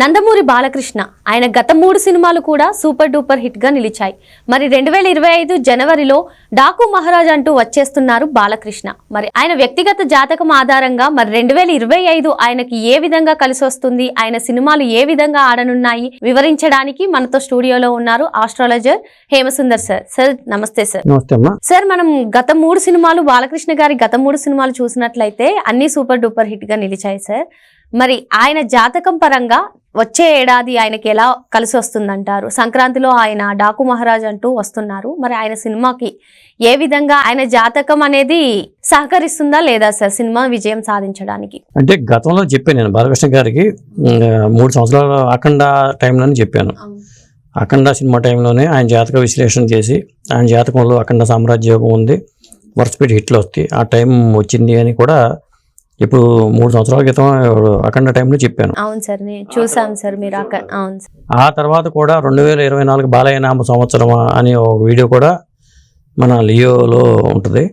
Nandamuri Balakrishna. ఆయన గత మూడు సినిమాలు కూడా సూపర్ డూపర్ హిట్గా నిలిచాయి. మరి రెండు వేల ఇరవై ఐదు జనవరిలో డాకు మహారాజ్ అంటూ వచ్చేస్తున్నారు బాలకృష్ణ. మరి ఆయన వ్యక్తిగత జాతకం ఆధారంగా మరి రెండు వేల ఇరవై ఐదు ఆయనకి ఏ విధంగా కలిసి వస్తుంది? ఆయన సినిమాలు ఏ విధంగా ఆడనున్నాయి? వివరించడానికి మనతో స్టూడియోలో ఉన్నారు ఆస్ట్రాలజర్ హేమసుందర్ సార్. సార్ నమస్తే సార్. సార్ మనం గత మూడు సినిమాలు బాలకృష్ణ గారి గత మూడు సినిమాలు చూసినట్లయితే అన్ని సూపర్ డూపర్ హిట్గా నిలిచాయి సార్. మరి ఆయన జాతకం పరంగా వచ్చే ఏడాది ఆయనకి ఎలా కలిసి వస్తుందంటారు? సంక్రాంతిలో ఆయన డాకు మహారాజ్ అంటూ వస్తున్నారు. మరి ఆయన సినిమాకి ఏ విధంగా ఆయన జాతకం అనేది సహకరిస్తుందా లేదా సార్? సినిమా విజయం సాధించడానికి? అంటే గతంలో చెప్పాను నేను బాలకృష్ణ గారికి మూడు సంవత్సరాల అఖండ టైంలోనే చెప్పాను. అఖండ సినిమా టైంలోనే ఆయన జాతక విశ్లేషణ చేసి ఆయన జాతకంలో అఖండ సామ్రాజ్య యోగం ఉంది వరుసపెట్టి హిట్లు వస్తాయి. ఆ టైం వచ్చింది అని కూడా ఇప్పుడు మూడు సంవత్సరాల క్రితం అఖండ టైంలో చెప్పాను. అవును సార్ నేను చూసాం సార్ మీరు అవును సార్. ఆ తర్వాత కూడా రెండు వేల ఇరవై నాలుగు బాలయ్య నామ సంవత్సరం అని ఒక వీడియో కూడా మన లియోలో ఉంటుంది.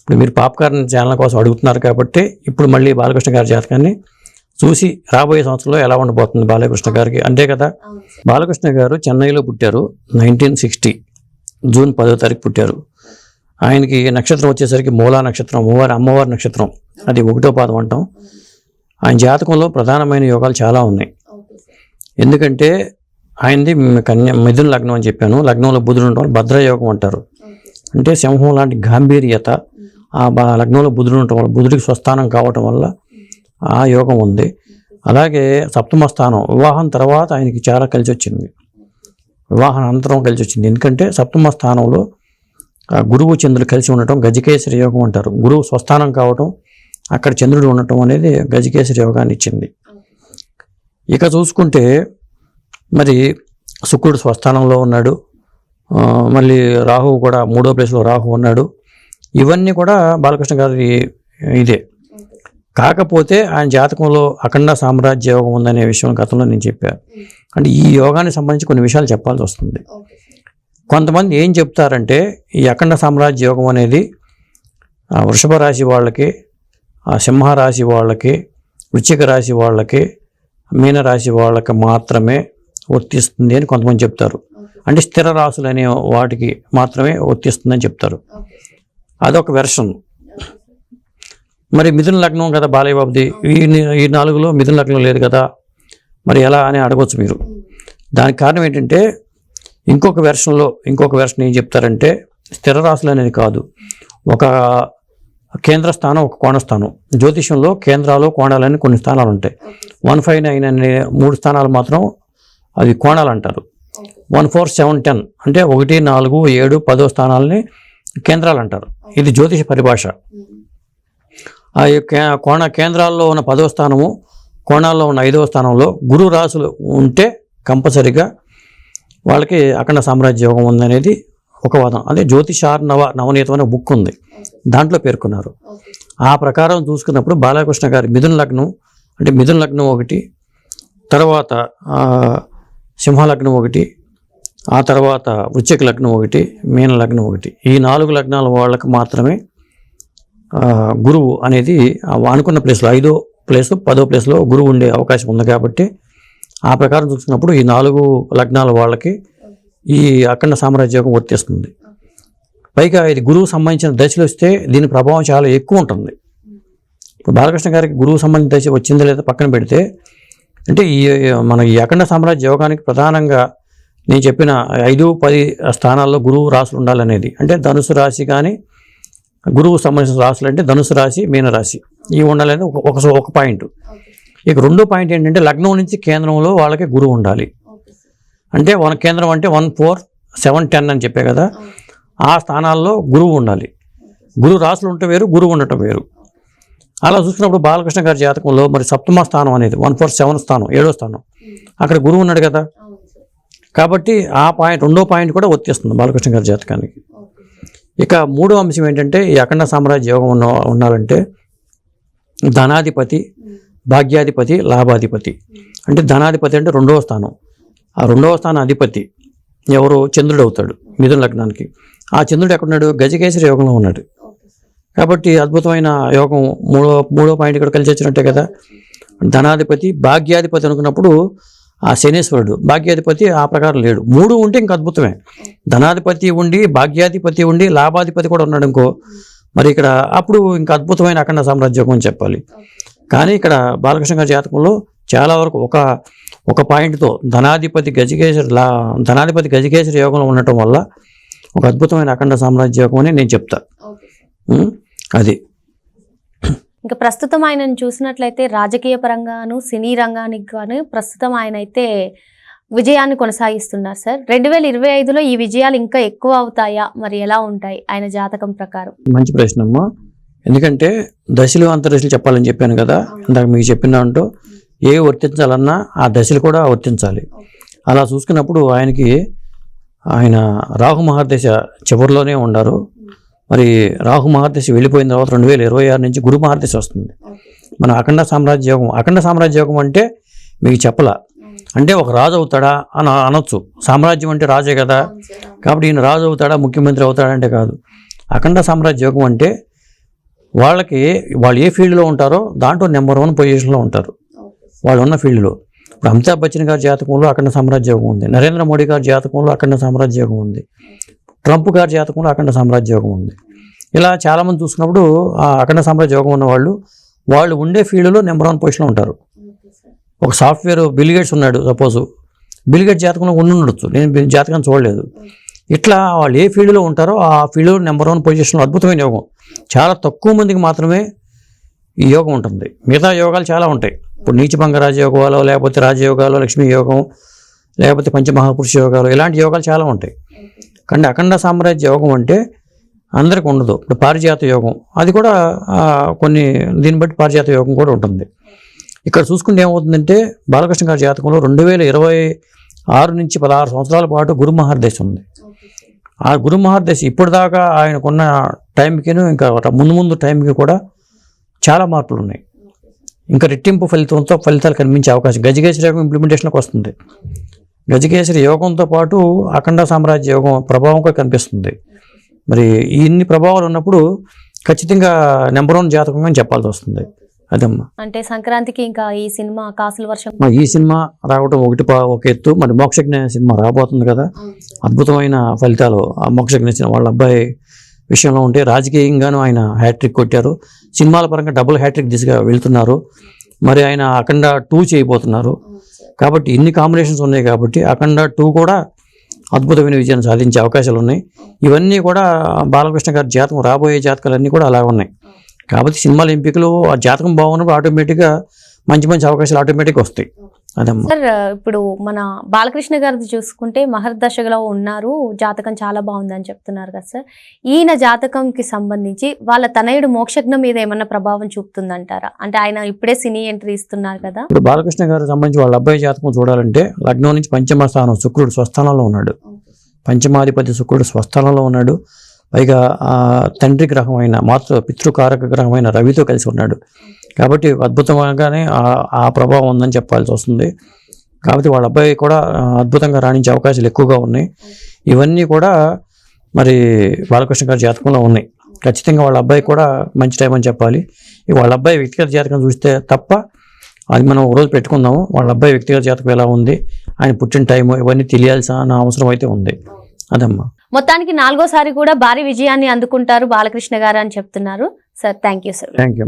ఇప్పుడు మీరు పాప్కార్న్ ఛానల్ కోసం అడుగుతున్నారు కాబట్టి ఇప్పుడు మళ్ళీ బాలకృష్ణ గారి జాతకాన్ని చూసి రాబోయే సంవత్సరంలో ఎలా ఉండబోతుంది బాలకృష్ణ గారికి. అంతే కదా? బాలకృష్ణ గారు చెన్నైలో పుట్టారు నైన్టీన్ సిక్స్టీ జూన్ పదో తారీఖు పుట్టారు. ఆయనకి నక్షత్రం వచ్చేసరికి మూలా నక్షత్రం అమ్మవారి అమ్మవారి నక్షత్రం. అది ఒకటో పాదం అంటాం. ఆయన జాతకంలో ప్రధానమైన యోగాలు చాలా ఉన్నాయి. ఎందుకంటే ఆయనది కన్య మిథున లగ్నం అని చెప్పాను. లగ్నంలో బుధుడు ఉండడం భద్ర భద్రయోగం అంటారు. అంటే సింహం లాంటి గాంభీర్యత ఆ లగ్నంలో బుధుడు ఉండటం వల్ల బుధుడికి స్వస్థానం కావటం వల్ల ఆ యోగం ఉంది. అలాగే సప్తమ స్థానం వివాహం తర్వాత ఆయనకి చాలా కలిసి వచ్చింది వివాహం అనంతరం కలిసి వచ్చింది ఎందుకంటే సప్తమ స్థానంలో గురువు చంద్రుడు కలిసి ఉండటం గజకేశ్వర యోగం అంటారు. గురువు స్వస్థానం కావటం అక్కడ చంద్రుడు ఉండటం అనేది గజకేశ్వర యోగాన్ని ఇచ్చింది. ఇక చూసుకుంటే మరి శుక్రుడు స్వస్థానంలో ఉన్నాడు. మళ్ళీ రాహువు కూడా మూడో ప్లేస్లో రాహు ఉన్నాడు. ఇవన్నీ కూడా బాలకృష్ణ గారి ఇదే. కాకపోతే ఆయన జాతకంలో అఖండ సామ్రాజ్య యోగం ఉందనే విషయం గతంలో నేను చెప్పాను అంటే ఈ యోగానికి సంబంధించి కొన్ని విషయాలు చెప్పాల్సి వస్తుంది. కొంతమంది ఏం చెప్తారంటే ఈ అఖండ సామ్రాజ్య యోగం అనేది ఆ వృషభ రాశి వాళ్ళకి ఆ సింహ రాశి వాళ్ళకి వృశ్చిక రాశి వాళ్ళకి మీన రాశి వాళ్ళకి మాత్రమే వర్తిస్తుంది అని కొంతమంది చెప్తారు. అంటే స్థిర రాశులు అనే వాటికి మాత్రమే వర్తిస్తుందని చెప్తారు. అదొక వెర్షన్. మరి మిథున లగ్నం కదా బాలయ్య బాబుది ఈ ఈ నాలుగులో మిథున లగ్నం లేదు కదా. మరి ఎలా అని అడగవచ్చు మీరు. దానికి కారణం ఏంటంటే ఇంకొక వెర్షన్లో ఇంకొక వెర్షన్ ఏం చెప్తారంటే స్థిర రాశులు అనేది కాదు. ఒక కేంద్ర స్థానం ఒక కోణ స్థానం. జ్యోతిషంలో కేంద్రాలు కోణాలని కొన్ని స్థానాలు ఉంటాయి. వన్ ఫైవ్ నైన్ అనే మూడు స్థానాలు మాత్రం అవి కోణాలు అంటారు. వన్ ఫోర్ సెవెన్ టెన్ అంటే ఒకటి నాలుగు ఏడు పదో స్థానాలని కేంద్రాలు అంటారు. ఇది జ్యోతిష పరిభాష. ఆ యొక్క కోణ కేంద్రాల్లో ఉన్న పదవ స్థానము కోణాల్లో ఉన్న ఐదవ స్థానంలో గురు రాసులు ఉంటే కంపల్సరిగా వాళ్ళకి అఖండ సామ్రాజ్య యోగం ఉందనేది ఒక వాదం. అదే జ్యోతిషార్ నవ నవనీతం అనే బుక్ ఉంది. దాంట్లో పేర్కొన్నారు. ఆ ప్రకారం చూసుకున్నప్పుడు బాలకృష్ణ గారి మిథున లగ్నం అంటే మిథున లగ్నం ఒకటి తర్వాత ఆ, సింహ లగ్నం ఒకటి ఆ తర్వాత వృశ్చిక లగ్నం ఒకటి మీన లగ్నం ఒకటి. ఈ నాలుగు లగ్నాల వాళ్ళకి మాత్రమే గురువు అనేది అనుకున్న ప్లేస్లో ఐదో ప్లేస్ పదో ప్లేస్లో గురువు ఉండే అవకాశం ఉంది కాబట్టి ఆ ప్రకారం చూసినప్పుడు ఈ నాలుగు లగ్నాల వాళ్ళకి ఈ అఖండ సామ్రాజ్యోగం వర్తిస్తుంది. పైగా ఇది గురువు సంబంధించిన దశలు వస్తే దీని ప్రభావం చాలా ఎక్కువ ఉంటుంది. ఇప్పుడు బాలకృష్ణ గారికి గురువు సంబంధించిన దశ వచ్చిందో లేదా పక్కన పెడితే అంటే ఈ మన ఈ అఖండ సామ్రాజ్య యోగానికి ప్రధానంగా నేను చెప్పిన ఐదు పది స్థానాల్లో గురువు రాసులు ఉండాలనేది. అంటే ధనుసు రాశి కానీ గురువు సంబంధించిన రాశులు అంటే ధనుసు రాశి మీన రాశి ఇవి ఉండాలనేది ఒక ఒక ఒక పాయింట్. ఇక రెండో పాయింట్ ఏంటంటే లగ్నం నుంచి కేంద్రంలో వాళ్ళకి గురువు ఉండాలి. అంటే వన్ కేంద్రం అంటే వన్ ఫోర్ సెవెన్ టెన్ అని చెప్పే కదా ఆ స్థానాల్లో గురువు ఉండాలి. గురువు రాశులు ఉంటే వేరు గురువు ఉండటం వేరు. అలా చూసుకున్నప్పుడు బాలకృష్ణ గారి జాతకంలో మరి సప్తమ స్థానం అనేది వన్ ఫోర్ సెవెన్ స్థానం ఏడో స్థానం. అక్కడ గురువు ఉన్నాడు కదా. కాబట్టి ఆ పాయింట్ రెండో పాయింట్ కూడా వర్తిస్తుంది బాలకృష్ణ గారి జాతకానికి. ఇక మూడో అంశం ఏంటంటే ఈ అఖండ సామ్రాజ్య యోగం ఉన్న ఉండాలంటే ధనాధిపతి భాగ్యాధిపతి లాభాధిపతి. అంటే ధనాధిపతి అంటే రెండవ స్థానం. ఆ రెండవ స్థానం అధిపతి ఎవరు? చంద్రుడు అవుతాడు మిథున లగ్నానికి. ఆ చంద్రుడు ఎక్కడున్నాడు? గజకేశ్వరి యోగంలో ఉన్నాడు. కాబట్టి అద్భుతమైన యోగం మూడో మూడో పాయింట్ ఇక్కడ కలిసి వచ్చినట్టే కదా. ధనాధిపతి భాగ్యాధిపతి అనుకున్నప్పుడు ఆ శనేశ్వరుడు భాగ్యాధిపతి ఆ ప్రకారం లేడు. మూడు ఉంటే ఇంకా అద్భుతమే. ధనాధిపతి ఉండి భాగ్యాధిపతి ఉండి లాభాధిపతి కూడా ఉన్నాడు ఇంకో మరి ఇక్కడ అప్పుడు ఇంకా అద్భుతమైన అఖండ సామ్రాజ్యం అని చెప్పాలి. కానీ ఇక్కడ బాలకృష్ణ గారి జాతకంలో చాలా వరకు ఒక ఒక పాయింట్తో ధనాధిపతి గజకేశ్వరి లా ధనాధిపతి గజకేశ్వరి యోగంలో ఉండటం వల్ల ఒక అద్భుతమైన అఖండ సామ్రాజ్య యోగం అని నేను చెప్తా? అది. ఇంకా ప్రస్తుతం ఆయనను చూసినట్లయితే రాజకీయ పరంగాను సినీ రంగానికి గాను ప్రస్తుతం ఆయన అయితే విజయాన్ని కొనసాగిస్తున్నారు సార్. రెండు వేల ఇరవై ఐదులో ఈ విజయాలు ఇంకా ఎక్కువ అవుతాయా? మరి ఎలా ఉంటాయి? ఆయన జాతకం ప్రకారం. మంచి ప్రశ్న అమ్మా ఎందుకంటే దశలు అంతర్దశలు చెప్పాలని చెప్పాను కదా ఇందాక మీకు చెప్పిన అంటూ ఏ వర్తించాలన్నా ఆ దశలు కూడా వర్తించాలి. అలా చూసుకున్నప్పుడు ఆయనకి ఆయన రాహు మహర్దశ చివరిలోనే ఉండారు మరి రాహు మహర్దశ వెళ్ళిపోయిన తర్వాత రెండు వేల ఇరవై ఆరు నుంచి గురు మహర్దశ వస్తుంది. మన అఖండ సామ్రాజ్య యోగం అఖండ సామ్రాజ్య యోగం అంటే మీకు చెప్పలా. అంటే ఒక రాజు అవుతాడా అని అనొచ్చు. సామ్రాజ్యం అంటే రాజే కదా. కాబట్టి ఈయన రాజు అవుతాడా ముఖ్యమంత్రి అవుతాడా అంటే కాదు. అఖండ సామ్రాజ్య యోగం అంటే వాళ్ళకి వాళ్ళు ఏ ఫీల్డ్లో ఉంటారో దాంట్లో నెంబర్ వన్ పొజిషన్లో ఉంటారు. వాళ్ళు ఉన్న ఫీల్డ్లో. ఇప్పుడు అమితాబ్ బచ్చన్ గారి జాతకంలో అఖండ సామ్రాజ్య యోగం ఉంది. నరేంద్ర మోడీ గారి జాతకంలో అఖండ సామ్రాజ్య యోగం ఉంది. ట్రంప్ గారి జాతకంలో అఖండ సామ్రాజ్య యోగం ఉంది. ఇలా చాలామంది చూసుకున్నప్పుడు ఆ అఖండ సామ్రాజ్య యోగం ఉన్న వాళ్ళు వాళ్ళు ఉండే ఫీల్డ్లో నెంబర్ వన్ పొజిషన్లో ఉంటారు. ఒక సాఫ్ట్వేర్ బిల్గేట్స్ ఉన్నాడు సపోజ్. బిల్గేట్ జాతకంలో ఉండి ఉండొచ్చు. నేను జాతకం చూడలేదు. ఇట్లా వాళ్ళు ఏ ఫీల్డ్లో ఉంటారో ఆ ఫీల్డ్లో నెంబర్ వన్ పొజిషన్లో అద్భుతమైన యోగం. చాలా తక్కువ మందికి మాత్రమే ఈ యోగం ఉంటుంది. మిగతా యోగాలు చాలా ఉంటాయి. ఇప్పుడు నీచభంగ రాజయోగాలు లేకపోతే రాజయోగాలు లక్ష్మీ యోగం లేకపోతే పంచమహాపురుష యోగాలు ఇలాంటి యోగాలు చాలా ఉంటాయి. కానీ అఖండ సామ్రాజ్య యోగం అంటే అందరికి ఉండదు. ఇప్పుడు పారిజాత యోగం అది కూడా కొన్ని దీన్ని బట్టి పారిజాత యోగం కూడా ఉంటుంది. ఇక్కడ చూసుకుంటే ఏమవుతుందంటే బాలకృష్ణ గారి జాతకంలో రెండు వేల ఇరవై ఆరు నుంచి పదహారు సంవత్సరాల పాటు గురు మహారదేశం ఉంది. ఆ గురు మహర్దశి ఇప్పటిదాకా ఆయనకున్న టైంకిను ఇంకా ముందు ముందు టైంకి కూడా చాలా మార్పులు ఉన్నాయి ఇంకా రెట్టింపు ఫలితంతో ఫలితాలు కనిపించే అవకాశం. గజకేశ్వరి యోగం ఇంప్లిమెంటేషన్కి వస్తుంది. గజకేశ్వరి యోగంతో పాటు అఖండ సామ్రాజ్య యోగం ప్రభావం కూడా కనిపిస్తుంది. మరి ఇన్ని ప్రభావాలు ఉన్నప్పుడు ఖచ్చితంగా నెంబర్ వన్ జాతకం అని చెప్పాల్సి వస్తుంది. అదమ్మా. అంటే సంక్రాంతికి ఇంకా ఈ సినిమా కాసుల వర్షం ఈ సినిమా రావడం ఒకటి ఒక ఎత్తు. మరి మోక్షజ్ఞ సినిమా రాబోతుంది కదా. అద్భుతమైన ఫలితాలు ఆ మోక్షజ్ఞ సినిమా. వాళ్ళ అబ్బాయి విషయంలో ఉంటే రాజకీయంగాను ఆయన హ్యాట్రిక్ కొట్టారు. సినిమాల పరంగా డబుల్ హ్యాట్రిక్ దిశగా వెళ్తున్నారు. మరి ఆయన అఖండ టూ చేయబోతున్నారు. కాబట్టి ఇన్ని కాంబినేషన్స్ ఉన్నాయి కాబట్టి అఖండ టూ కూడా అద్భుతమైన విజయాన్ని సాధించే అవకాశాలు ఉన్నాయి. ఇవన్నీ కూడా బాలకృష్ణ గారి జాతకం రాబోయే జాతకాలన్నీ కూడా అలా ఉన్నాయి. కాబట్టి సినిమాల ఎంపికలు ఆ జాతకం బాగున్నప్పుడు ఆటోమేటిక్గా మంచి మంచి అవకాశాలు ఆటోమేటిక్గా వస్తాయి. అదమ్మా. సార్ ఇప్పుడు మన బాలకృష్ణ గారిది చూసుకుంటే మహర్దశలో ఉన్నారు జాతకం చాలా బాగుందని చెప్తున్నారు కదా సార్. ఈయన జాతకంకి సంబంధించి వాళ్ళ తనయుడు మోక్షజ్ఞం మీద ఏమన్నా ప్రభావం చూపుతుందంటారా? అంటే ఆయన ఇప్పుడే సినీ ఎంట్రీ ఇస్తున్నారు కదా. ఇప్పుడు బాలకృష్ణ గారికి సంబంధించి వాళ్ళ అబ్బాయి జాతకం చూడాలంటే లగ్నం నుంచి పంచమ స్థానం శుక్రుడు స్వస్థానంలో ఉన్నాడు. పంచమాధిపతి శుక్రుడు స్వస్థానంలో ఉన్నాడు. పైగా తండ్రి గ్రహమైన మాతృ పితృకారక గ్రహమైన రవితో కలిసి ఉన్నాడు. కాబట్టి అద్భుతంగానే ఆ- ప్రభావం ఉందని చెప్పాల్సి వస్తుంది. కాబట్టి వాళ్ళ అబ్బాయి కూడా అద్భుతంగా రాణించే అవకాశాలు ఎక్కువగా ఉన్నాయి. ఇవన్నీ కూడా మరి బాలకృష్ణ గారి జాతకంలో ఉన్నాయి. ఖచ్చితంగా వాళ్ళ అబ్బాయి కూడా మంచి టైం అని చెప్పాలి. వాళ్ళ అబ్బాయి వ్యక్తిగత జాతకం చూస్తే తప్ప అది మనం ఒక రోజు పెట్టుకుందాము. వాళ్ళ అబ్బాయి వ్యక్తిగత జాతకం ఎలా ఉంది? ఆయన పుట్టిన టైము ఇవన్నీ తెలియాల్సిన అవసరం అయితే ఉంది. అదమ్మా. మొత్తానికి నాలుగోసారి కూడా భారీ విజయాన్ని అందుకుంటారు బాలకృష్ణ గారు అని చెప్తున్నారు. Sir thank you sir thank you